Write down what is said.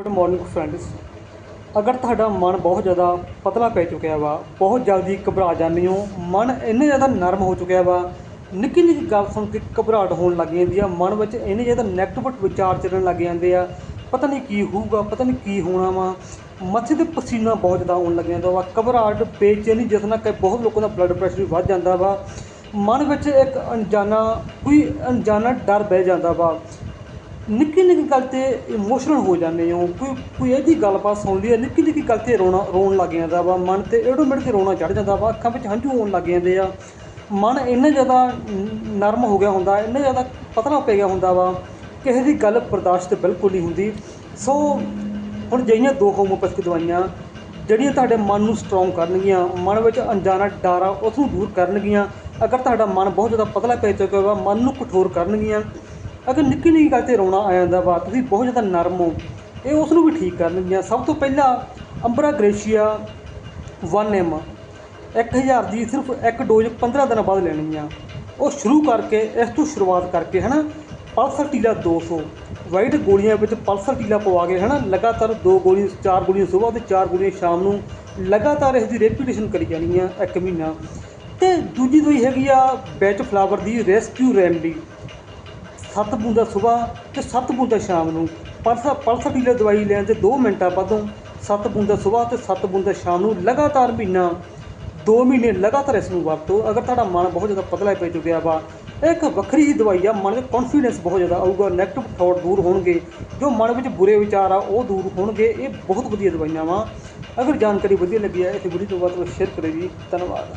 Good morning friends ਅਗਰ ਤੁਹਾਡਾ ਮਨ ਬਹੁਤ ਜ਼ਿਆਦਾ ਪਤਲਾ ਪੈ ਚੁੱਕਿਆ ਵਾ, ਬਹੁਤ ਜਲਦੀ ਘਬਰਾ ਜਾਂਦੇ ਹੋ, ਮਨ ਇੰਨੇ ਜ਼ਿਆਦਾ ਨਰਮ ਹੋ ਚੁੱਕਿਆ ਵਾ, ਨਿੱਕੀ ਨਿੱਕੀ ਗੱਲ ਸੁਣ ਕੇ ਘਬਰਾਹਟ ਹੋਣ ਲੱਗ ਜਾਂਦੀ ਆ, ਮਨ ਵਿੱਚ ਇੰਨੇ ਜ਼ਿਆਦਾ ਨੈਗੇਟਿਵ ਵਿਚਾਰ ਚੱਲਣ ਲੱਗ ਜਾਂਦੇ ਆ, ਪਤਾ ਨਹੀਂ ਕੀ ਹੋਊਗਾ, ਪਤਾ ਨਹੀਂ ਕੀ ਹੋਣਾ ਵਾ, ਮੱਥੇ ਤੇ ਪਸੀਨਾ ਬਹੁਤ ਜ਼ਿਆਦਾ ਆਉਣ ਲੱਗ ਜਾਂਦਾ ਵਾ, ਘਬਰਾਹਟ, ਬੇਚੈਨੀ ਜਿਸ ਨਾਲ ਕਿ ਬਹੁਤ ਲੋਕਾਂ ਦਾ ਬਲੱਡ ਪ੍ਰੈਸ਼ਰ ਵੀ ਵੱਧ ਜਾਂਦਾ ਵਾ, ਮਨ ਵਿੱਚ ਇੱਕ ਅਣਜਾਣਾ, ਕੋਈ ਅਣਜਾਣਾ ਡਰ ਬਹਿ ਜਾਂਦਾ ਵਾ ਨਿੱਕੀ ਨਿੱਕੀ ਗੱਲ ਤੇ ਇਮੋਸ਼ਨਲ ਹੋ ਜਾਂਦੇ ਹੋ ਕੋਈ ਕੋਈ ਇਹਦੀ ਗੱਲਬਾਤ ਸੁਣ ਲਈ ਹੈ, ਨਿੱਕੀ ਨਿੱਕੀ ਗੱਲ ਤੇ ਰੋਣਾ ਰੋਣ ਲੱਗ ਜਾਂਦਾ ਵਾ। ਮਨ ਤੇ ਆਟੋਮੈਟਿਕ ਰੋਣਾ ਚੜ ਜਾਂਦਾ ਵਾ। ਅੱਖਾਂ ਵਿੱਚ ਹੰਝੂ ਆਉਣ ਲੱਗ ਜਾਂਦੇ ਆ। ਮਨ ਇੰਨਾ ਜ਼ਿਆਦਾ ਨ- ਨਰਮ ਹੋ ਗਿਆ ਹੁੰਦਾ ਇੰਨਾ ਜ਼ਿਆਦਾ ਪਤਲਾ ਪੈ ਗਿਆ ਹੁੰਦਾ ਵਾ। ਕਿਸੇ ਦੀ ਗੱਲ ਬਰਦਾਸ਼ਤ ਬਿਲਕੁਲ ਨਹੀਂ ਹੁੰਦੀ। ਸੋ ਹੁਣ ਜਿਹੀਆਂ ਦੋ ਹੋਮੋਪੈਥਿਕ ਦਵਾਈਆਂ ਜਿਹੜੀਆਂ ਤੁਹਾਡੇ ਮਨ ਨੂੰ ਸਟਰੋਂਗ ਕਰਨਗੀਆਂ ਮਨ ਵਿੱਚ ਅਣਜਾਣਾ ਡਰ ਆ ਉਸ ਨੂੰ ਦੂਰ ਕਰਨਗੀਆਂ। ਅਗਰ ਤੁਹਾਡਾ ਮਨ ਬਹੁਤ ਜ਼ਿਆਦਾ ਪਤਲਾ ਪੈ ਚੁੱਕਿਆ ਵਾ ਮਨ ਨੂੰ ਕਠੋਰ ਕਰਨਗੀਆਂ। ਅਗਰ ਨਿੱਕੀ ਨਿੱਕੀ ਗੱਲ ਤੇ ਰੋਣਾ ਆ ਜਾਂਦਾ ਵਾ, ਤੁਸੀਂ ਬਹੁਤ ਜ਼ਿਆਦਾ ਨਰਮ ਹੋ। ਇਹ ਉਸ ਨੂੰ ਵੀ ਠੀਕ ਕਰਨਗੀਆਂ। ਸਭ ਤੋਂ ਪਹਿਲਾਂ ਅੰਬਰਾ ਗ੍ਰੇਸ਼ੀਆ 1M 1000 ਦੀ ਸਿਰਫ ਇੱਕ ਡੋਜ਼ 15 ਦਿਨਾਂ ਬਾਅਦ ਲੈਣੀ ਆ ਉਹ ਸ਼ੁਰੂ ਕਰਕੇ, ਇਸ ਤੋਂ ਸ਼ੁਰੂਆਤ ਕਰਕੇ ਹਨਾ, ਪਲਸਰ ਟੀਲਾ 200 ਵਾਈਟ ਗੋਲੀਆਂ ਵਿੱਚ ਪਲਸਰ ਟੀਲਾ ਪਵਾ ਕੇ ਹਨਾ, ਲਗਾਤਾਰ ਦੋ ਗੋਲੀਆਂ, ਚਾਰ ਗੋਲੀਆਂ ਸਵੇਰ ਤੇ ਚਾਰ ਗੋਲੀਆਂ ਸ਼ਾਮ ਨੂੰ ਲਗਾਤਾਰ ਇਸ ਦੀ ਰੈਪੀਟੇਸ਼ਨ ਕਰੀ ਜਾਣੀ ਆ ਇੱਕ ਮਹੀਨਾ। ਤੇ ਦੂਜੀ ਦਵਾਈ ਹੈਗੀ ਆ ਬੈਚ ਫਲਾਵਰ ਦੀ ਰੈਸਕਿਊ ਰੈਮਡੀ ਸੱਤ ਬੂੰਦਾਂ ਸਵੇਰ ਤੇ ਸੱਤ ਬੂੰਦਾਂ ਸ਼ਾਮ ਨੂੰ। ਪਲਸਾ ਪਲਸਾ ਟੀਲਾ ਦਵਾਈ ਲੈਣ ਤੇ 2 ਮਿੰਟਾਂ ਬਾਅਦੋਂ ਸੱਤ ਬੂੰਦਾਂ ਸਵੇਰ ਤੇ ਸੱਤ ਬੂੰਦਾਂ ਸ਼ਾਮ ਨੂੰ ਲਗਾਤਾਰ ਮਹੀਨਾ 2 ਮਹੀਨੇ ਲਗਾਤਾਰ ਇਸ ਨੂੰ ਵਰਤੋ। ਅਗਰ ਤੁਹਾਡਾ ਮਨ ਬਹੁਤ ਜ਼ਿਆਦਾ ਪਤਲਾ ਪੈ ਚੁੱਕਿਆ ਵਾ ਇਹ ਇੱਕ ਵੱਖਰੀ ਹੀ ਦਵਾਈ ਆ, ਮਨ 'ਚ ਕੌਨਫੀਡੈਂਸ ਬਹੁਤ ਜ਼ਿਆਦਾ ਆਊਗਾ ਨੈਗੇਟਿਵ ਥਾਟ ਦੂਰ ਹੋਣਗੇ। ਜੋ ਮਨ ਵਿੱਚ ਬੁਰੇ ਵਿਚਾਰ ਆ, ਉਹ ਦੂਰ ਹੋਣਗੇ। ਇਹ ਬਹੁਤ ਵਧੀਆ ਦਵਾਈਆਂ ਵਾ। ਅਗਰ ਜਾਣਕਾਰੀ ਵਧੀਆ ਲੱਗੀ ਹੈ ਇਸ ਵੀਡੀਓ ਤੋਂ ਬਾਅਦ ਸ਼ੇਅਰ ਕਰਿਓ ਜੀ। ਧੰਨਵਾਦ।